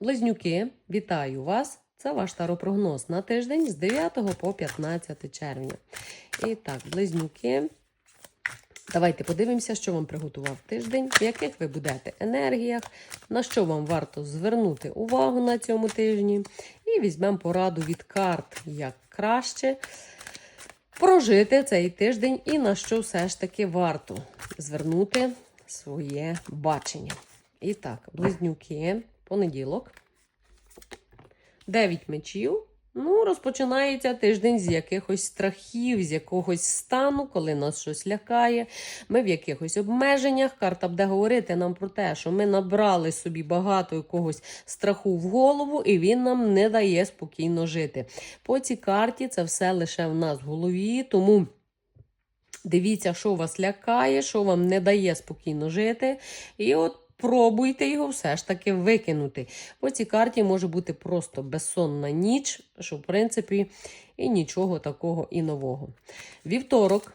Близнюки, вітаю вас! Це ваш таропрогноз на тиждень з 9 по 15 червня. І так, близнюки. Давайте подивимося, що вам приготував тиждень, в яких ви будете енергіях, на що вам варто звернути увагу на цьому тижні. І візьмемо пораду від карт, як краще прожити цей тиждень і на що все ж таки варто звернути своє бачення. І так, близнюки, понеділок. 9 мечів. Ну, розпочинається тиждень з якихось страхів, з якогось стану, коли нас щось лякає. Ми в якихось обмеженнях. Карта буде говорити нам про те, що ми набрали собі багато якогось страху в голову, і він нам не дає спокійно жити. По цій карті це все лише в нас в голові, тому. Дивіться, що вас лякає, що вам не дає спокійно жити. І от пробуйте його все ж таки викинути. По цій карті може бути просто безсонна ніч, що, в принципі, і нічого такого і нового. Вівторок,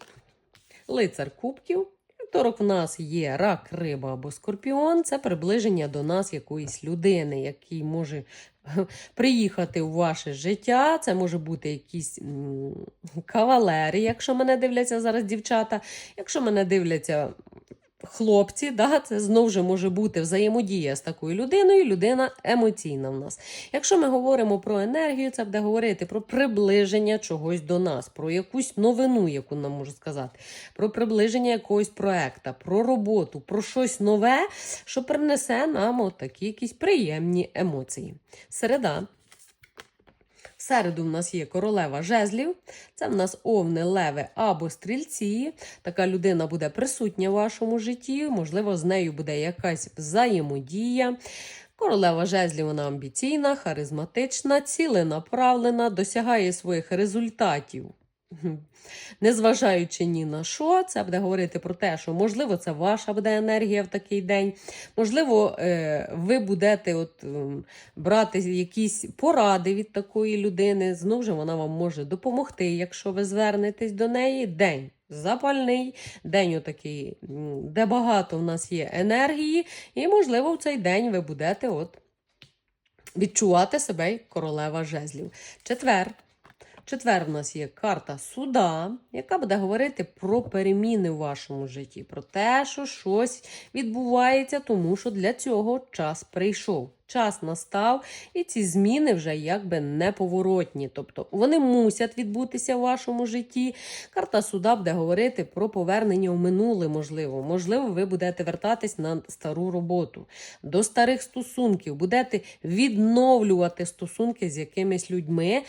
лицар кубків. Вівторок в нас є рак, риба або скорпіон. Це приближення до нас якоїсь людини, який може приїхати у ваше життя. Це може бути якісь м, кавалери, якщо мене дивляться зараз дівчата. Якщо мене дивляться хлопці, да, це знову ж може бути взаємодія з такою людиною, людина емоційна в нас. Якщо ми говоримо про енергію, це буде говорити про приближення чогось до нас, про якусь новину, яку нам можу сказати, про приближення якогось проекта, про роботу, про щось нове, що принесе нам такі якісь приємні емоції. Середа. Середу в нас є королева жезлів, це в нас овни, леви або стрільці. Така людина буде присутня в вашому житті, можливо, з нею буде якась взаємодія. Королева жезлів вона амбіційна, харизматична, ціленаправлена, досягає своїх результатів. Незважаючи ні на що, це буде говорити про те, що можливо це ваша буде енергія в такий день. Можливо, е, ви будете от, ем, брати якісь поради від такої людини. Знову ж вона вам може допомогти, якщо ви звернетесь до неї. День запальний, день отакий, де багато в нас є енергії, і, можливо, в цей день ви будете от відчувати себе королева жезлів. Четвер. Четвер в нас є карта суда, яка буде говорити про переміни в вашому житті, про те, що щось відбувається, тому що для цього час прийшов. Час настав, і ці зміни вже якби неповоротні. Тобто вони мусять відбутися в вашому житті. Карта суда буде говорити про повернення в минуле, можливо. Можливо, ви будете вертатись на стару роботу, до старих стосунків, будете відновлювати стосунки з якимись людьми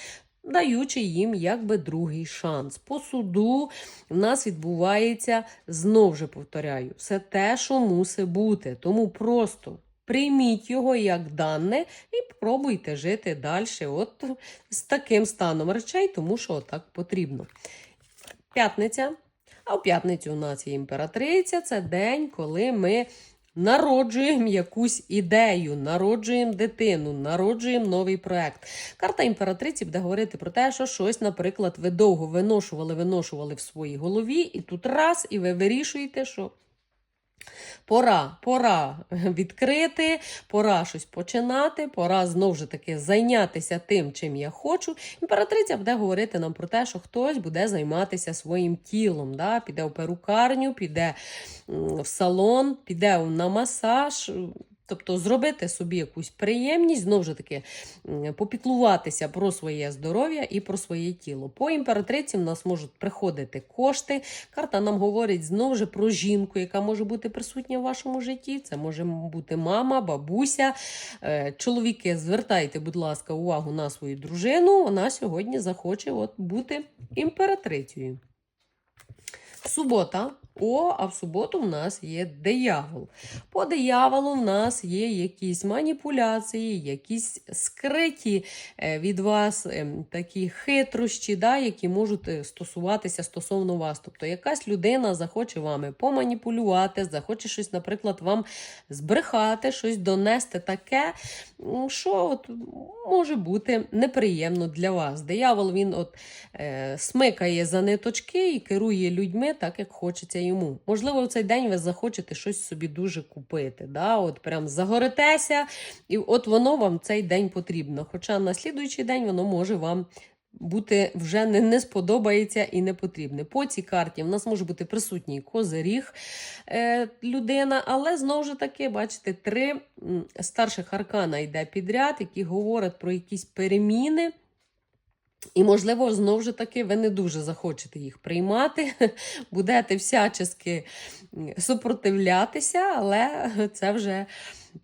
даючи їм якби другий шанс. По суду в нас відбувається, знов же повторяю, все те, що мусить бути. Тому просто прийміть його як дане і пробуйте жити далі от з таким станом речей, тому що отак потрібно. П'ятниця. А в п'ятницю у нас є імператриця. Це день, коли ми Народжуємо якусь ідею, народжуємо дитину, народжуємо новий проект. Карта імператриці буде говорити про те, що щось, наприклад, ви довго виношували, виношували в своїй голові, і тут раз, і ви вирішуєте, що. Пора, пора відкрити, пора щось починати, пора знову ж таки зайнятися тим, чим я хочу. Імператриця буде говорити нам про те, що хтось буде займатися своїм тілом, да? піде в перукарню, піде в салон, піде на масаж. Тобто зробити собі якусь приємність, знову ж таки, попіклуватися про своє здоров'я і про своє тіло. По імператриці в нас можуть приходити кошти. Карта нам говорить знову ж про жінку, яка може бути присутня в вашому житті. Це може бути мама, бабуся. Е, Чоловіки, звертайте, будь ласка, увагу на свою дружину. Вона сьогодні захоче от бути імператрицею. Субота. О, а в суботу в нас є диявол. По дияволу в нас є якісь маніпуляції, якісь скриті е, від вас е, такі хитрощі, да, які можуть е, стосуватися стосовно вас. Тобто якась людина захоче вами поманіпулювати, захоче щось, наприклад, вам збрехати, щось донести таке, що от може бути неприємно для вас. Диявол він от е, смикає за ниточки і керує людьми так, як хочеться йому. Можливо, в цей день ви захочете щось собі дуже купити. Да? От прям загоритеся, і от воно вам цей день потрібно. Хоча на слідуючий день воно може вам бути вже не, не сподобається і не потрібне. По цій карті в нас може бути присутній козиріг е, людина, але знову ж таки, бачите, три старших аркана йде підряд, які говорять про якісь переміни. І, можливо, знову ж таки, ви не дуже захочете їх приймати, будете всячески супротивлятися, але це вже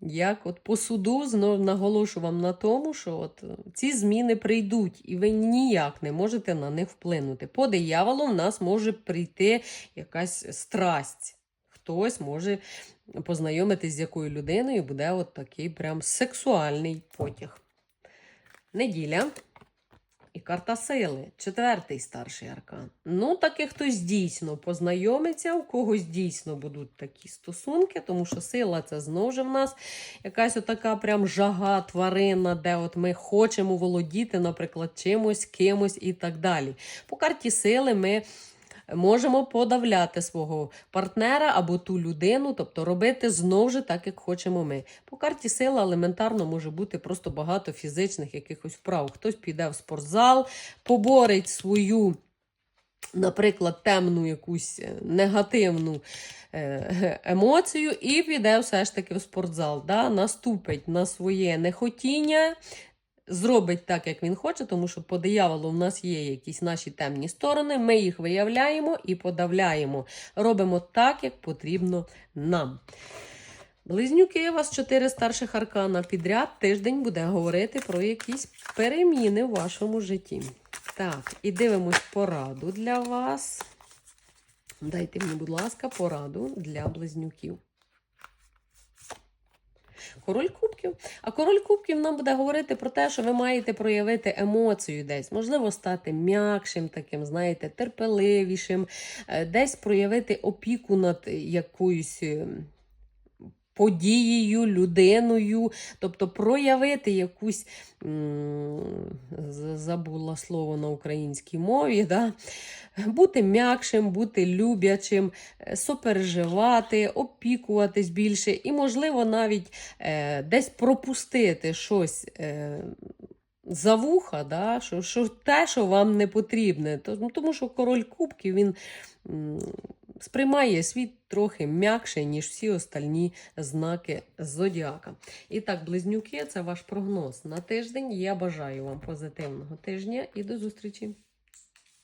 як от по суду знову наголошу вам на тому, що от е, ці зміни прийдуть, і ви ніяк не можете на них вплинути. По дияволу в нас може прийти якась страсть. Хтось може познайомитись з якою людиною, буде от такий прям сексуальний потяг. Неділя. І карта сили, четвертий старший аркан. Ну, таки хтось дійсно познайомиться, у когось дійсно будуть такі стосунки, тому що сила це знову ж в нас якась отака прям жага тварина, де от ми хочемо володіти, наприклад, чимось, кимось і так далі. По карті сили ми можемо подавляти свого партнера або ту людину, тобто робити знову ж так, як хочемо ми. По карті сила елементарно може бути просто багато фізичних якихось вправ. Хтось піде в спортзал, поборить свою. Наприклад, темну якусь е, негативну е, емоцію, і піде все ж таки в спортзал. Да? Наступить на своє нехотіння, зробить так, як він хоче, тому що по дияволу в нас є якісь наші темні сторони, ми їх виявляємо і подавляємо. Робимо так, як потрібно нам. Близнюки, у вас чотири старших аркана підряд. Тиждень буде говорити про якісь переміни в вашому житті. Так, і дивимось пораду для вас. Дайте мені, будь ласка, пораду для близнюків. Король кубків. А король кубків нам буде говорити про те, що ви маєте проявити емоцію десь, можливо, стати м'якшим, таким, знаєте, терпеливішим, е, десь проявити опіку над якоюсь. Подією, людиною, тобто проявити якусь забула слово на українській мові, да? бути м'якшим, бути люблячим, е, сопереживати, опікуватись більше, і, можливо, навіть е, десь пропустити щось. Е, за вуха, да? що, що те, що вам не потрібне. Тому що король кубків він сприймає світ трохи м'якше, ніж всі остальні знаки зодіака. І так, близнюки, це ваш прогноз на тиждень. Я бажаю вам позитивного тижня і до зустрічі!